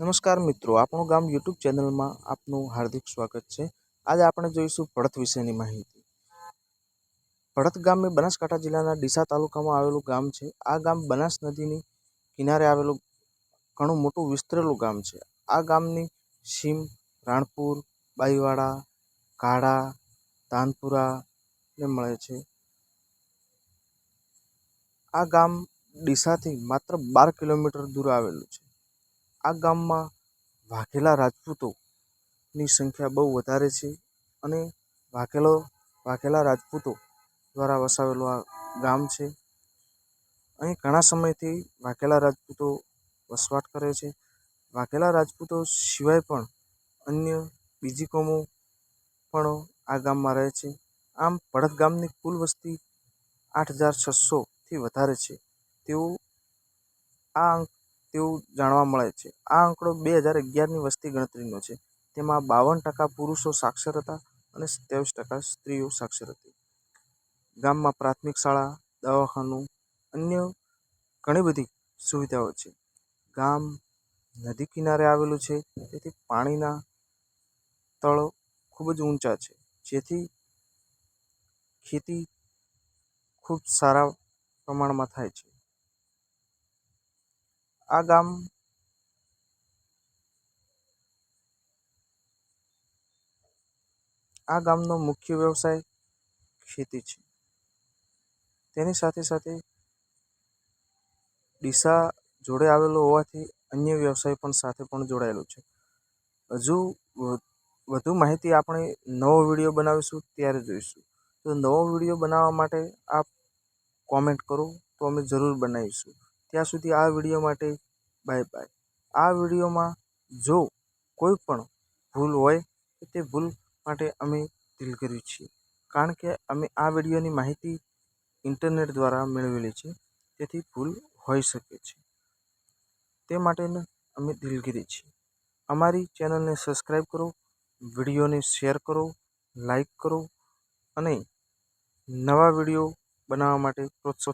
નમસ્કાર મિત્રો, આપણું ગામ યુટ્યુબ ચેનલમાં આપનું હાર્દિક સ્વાગત છે. આજે આપણે જોઈશું પડત વિશેની માહિતી. પડત ગામ એ બનાસકાંઠા જિલ્લાના ડીસા તાલુકામાં આવેલું ગામ છે. આ ગામ બનાસ નદીની કિનારે આવેલું ઘણું મોટું વિસ્તરેલું ગામ છે. આ ગામની સીમ રાણપુર, બાઈવાડા કાળા તાનપુરા ને મળે છે. આ ગામ ડીસાથી માત્ર બાર કિલોમીટર દૂર આવેલું છે. આ ગામમાં વાઘેલા રાજપૂતોની સંખ્યા બહુ વધારે છે અને વાઘેલો, વાઘેલા રાજપૂતો દ્વારા વસાવેલું આ ગામ છે. અહીં ઘણા સમયથી વાઘેલા રાજપૂતો વસવાટ કરે છે. વાઘેલા રાજપૂતો સિવાય પણ અન્ય બીજી કોમો પણ આ ગામમાં રહે છે. આમ પડદ ગામની કુલ વસ્તી આઠ હજાર છસોથી વધારે છે. તેઓ આ તેવું જાણવા મળે છે. આ આંકડો બે હજાર અગિયારની વસ્તી ગણતરીનો છે. તેમાં બાવન ટકા પુરુષો સાક્ષર હતા અને સત્યાવીસ ટકા સ્ત્રીઓ સાક્ષર હતી. ગામમાં પ્રાથમિક શાળા, દવાખાનું, અન્ય ઘણી બધી સુવિધાઓ છે. ગામ નદી કિનારે આવેલું છે. તેથી પાણીના તળો ખૂબ જ ઊંચા છે. જેથી ખેતી ખૂબ સારા પ્રમાણમાં થાય છે. આ ગામ આ ગામનો મુખ્ય વ્યવસાય ખેતી છે. તેની સાથે સાથે ડીસા જોડે આવેલો હોવાથી અન્ય વ્યવસાય પણ સાથે પણ જોડાયેલો છે. હજુ વધુ માહિતી આપણે નવો વીડિયો બનાવીશું ત્યારે જોઈશું. તો નવો વીડિયો બનાવવા માટે આપ કોમેન્ટ કરો તો અમે જરૂર બનાવીશું. ત્યાં સુધી આ વીડિયો માટે બાય બાય આ વિડીયોમાં જો કોઈ પણ ભૂલ હોય તો તે ભૂલ માટે અમે દિલ કર્યું છીએ. કારણ કે અમે આ વિડીયોની માહિતી ઇન્ટરનેટ દ્વારા મેળવેલી છે. તેથી ભૂલ હોઈ શકે છે. તે માટેને અમે દિલગીરી છીએ. અમારી ચેનલને સબસ્ક્રાઈબ કરો વિડીયોને શેર કરો લાઈક કરો અને નવા વીડિયો બનાવવા માટે પ્રોત્સાહિત